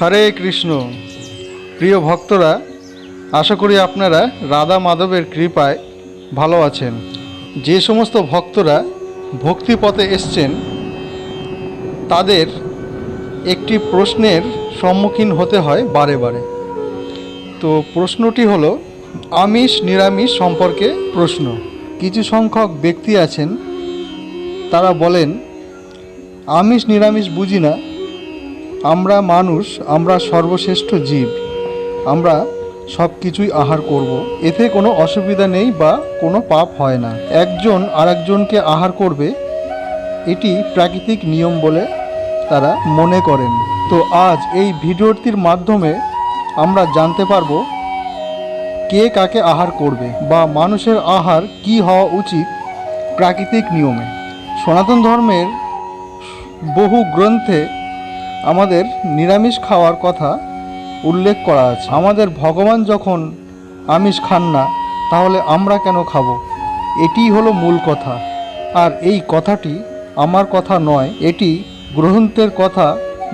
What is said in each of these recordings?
হরে কৃষ্ণ। প্রিয় ভক্তরা, আশা করি আপনারা রাধা মাধবের কৃপায় ভালো আছেন। যে সমস্ত ভক্তরা ভক্তিপথে এসছেন, তাদের একটি প্রশ্নের সম্মুখীন হতে হয় বারে বারে। তো প্রশ্নটি হলো, আমিষ নিরামিষ সম্পর্কে প্রশ্ন। কিছু সংখ্যক ব্যক্তি আছেন, তারা বলেন, আমিষ নিরামিষ বুঝি না আমরা মানুষ, আমরা সর্বশ্রেষ্ঠ জীব। আমরা সব কিছুই আহার করব। এতে কোনো অসুবিধা নেই বা কোনো পাপ হয় না। একজন আরেকজনকে আহার করবে, এটি প্রাকৃতিক নিয়ম বলে তারা মনে করেন। তো আজ এই ভিডিওটির মাধ্যমে আমরা জানতে পারব কে কাকে আহার করবে বা মানুষের আহার কি হওয়া উচিত প্রাকৃতিক নিয়মে। সনাতন ধর্মের বহু গ্রন্থে আমাদের নিরামিষ খাওয়ার কথা উল্লেখ করা আছে। আমাদের ভগবান যখন আমিষ খান না, তাহলে আমরা কেন খাব? এটিই হলো মূল কথা। আর এই কথাটি আমার কথা নয়, এটি গ্রহন্তের কথা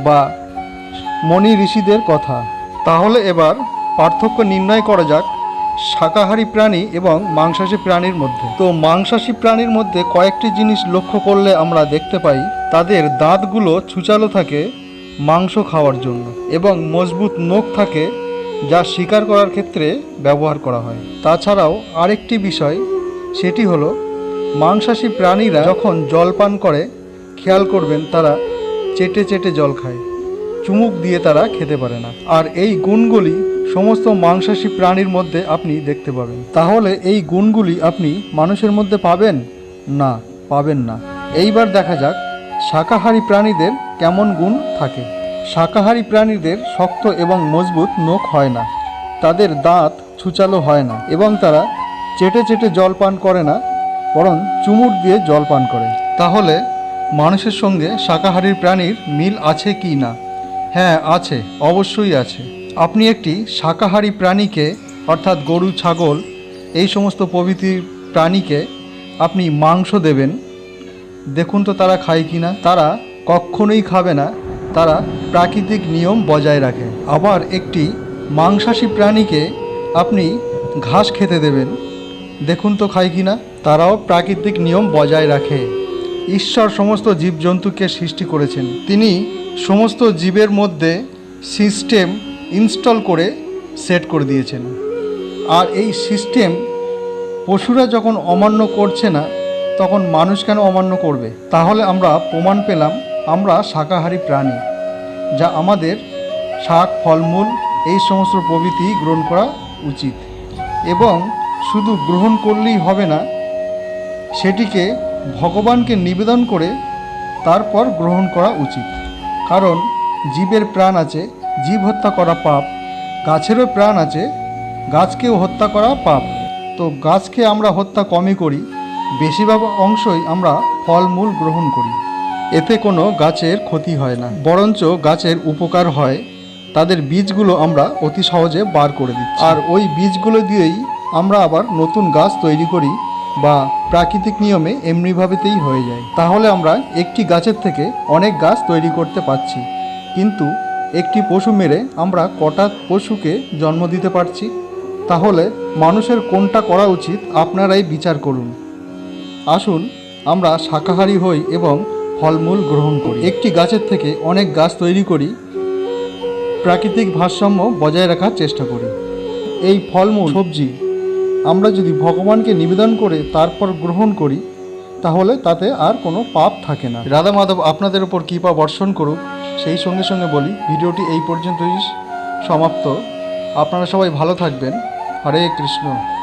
বা মণি ঋষিদের কথা। তাহলে এবার পার্থক্য নির্ণয় করা যাক শাকাহারী প্রাণী এবং মাংসাশী প্রাণীর মধ্যে। তো মাংসাশী প্রাণীর মধ্যে কয়েকটি জিনিস লক্ষ্য করলে আমরা দেখতে পাই, তাদের দাঁতগুলো ছুচালো থাকে মাংস খাওয়ার জন্য এবং মজবুত নখ থাকে যা শিকার করার ক্ষেত্রে ব্যবহার করা হয়। তাছাড়াও আরেকটি বিষয়, সেটি হলো মাংসাশী প্রাণীরা যখন জল পান করে, খেয়াল করবেন তারা চেটে চেটে জল খায়। চুমুক দিয়ে তারা খেতে পারে না। আর এই গুণগুলি সমস্ত মাংসাশী প্রাণীর মধ্যে আপনি দেখতে পাবেন। তাহলে এই গুণগুলি আপনি মানুষের মধ্যে পাবেন? না পাবেন না। এইবার দেখা যাক, শাকাহারী প্রাণীদের কেমন গুণ থাকে? শাকাহারী প্রাণীদের শক্ত এবং মজবুত নখ হয় না। তাদের দাঁত ছুচালো হয় না এবং তারা চেটে চেটে জল পান করে না, বরং চুমুর দিয়ে জল পান করে। তাহলে মানুষের সঙ্গে শাকাহারী প্রাণীর মিল আছে কি না? হ্যাঁ আছে, অবশ্যই আছে। আপনি একটি শাকাহারী প্রাণীকে, অর্থাৎ গরু, ছাগল, এই সমস্ত প্রভৃতি প্রাণীকে আপনি মাংস দেবেন। দেখুন তো তারা খায় কি না। তারা কখনোই খাবে না, তারা প্রাকৃতিক নিয়ম বজায় রাখে। আবার একটি মাংসাশী প্রাণীকে আপনি ঘাস খেতে দেবেন। দেখুন তো খায় কি না তারাও প্রাকৃতিক নিয়ম বজায় রাখে। ঈশ্বর সমস্ত জীবজন্তুকে সৃষ্টি করেছেন। তিনি সমস্ত জীবের মধ্যে সিস্টেম ইনস্টল করে সেট করে দিয়েছেন। আর এই সিস্টেম পশুরা যখন অমান্য করছে না, তখন মানুষ কেন অমান্য করবে? তাহলে আমরা প্রমাণ পেলাম আমরা শাকাহারী প্রাণী, যা আমাদের শাক, ফলমূল, এই সমস্ত প্রভৃতি গ্রহণ করা উচিত। এবং শুধু গ্রহণ করলেই হবে না, সেটিকে ভগবানকে নিবেদন করে তারপর গ্রহণ করা উচিত। কারণ জীবের প্রাণ আছে, জীব হত্যা করা পাপ, গাছেরও প্রাণ আছে, গাছকেও হত্যা করা পাপ। তো গাছকে আমরা হত্যা কমই করি, বেশিরভাগ অংশই আমরা ফলমূল গ্রহণ করি। এতে কোনো গাছের ক্ষতি হয় না। বরঞ্চ গাছের উপকার হয়। তাদের বীজগুলো আমরা অতি সহজে বার করে দিচ্ছি। আর ওই বীজগুলো দিয়েই আমরা আবার নতুন গাছ তৈরি করি বা প্রাকৃতিক নিয়মে এমনিভাবেতেই হয়ে যায়। তাহলে আমরা একটি গাছের থেকে অনেক গাছ তৈরি করতে পারছি। কিন্তু একটি পশু মেরে আমরা কটা পশুকে জন্ম দিতে পারছি? তাহলে মানুষের কোনটা করা উচিত আপনারাই বিচার করুন। আসুন, আমরা শাকাহারী হই এবং ফলমূল গ্রহণ করি। একটি গাছের থেকে অনেক গাছ তৈরি করি, প্রাকৃতিক ভারসাম্য বজায় রাখার চেষ্টা করি। এই ফলমূল, সবজি, আমরা যদি ভগবানকে নিবেদন করে তারপর গ্রহণ করি, তাহলে তাতে আর কোনো পাপ থাকে না। রাধা মাধব, আপনাদের উপর কৃপা বর্ষণ করুক। সেই সঙ্গে সঙ্গে বলি, ভিডিওটি এই পর্যন্তই সমাপ্ত। আপনারা সবাই ভালো থাকবেন। হরে কৃষ্ণ।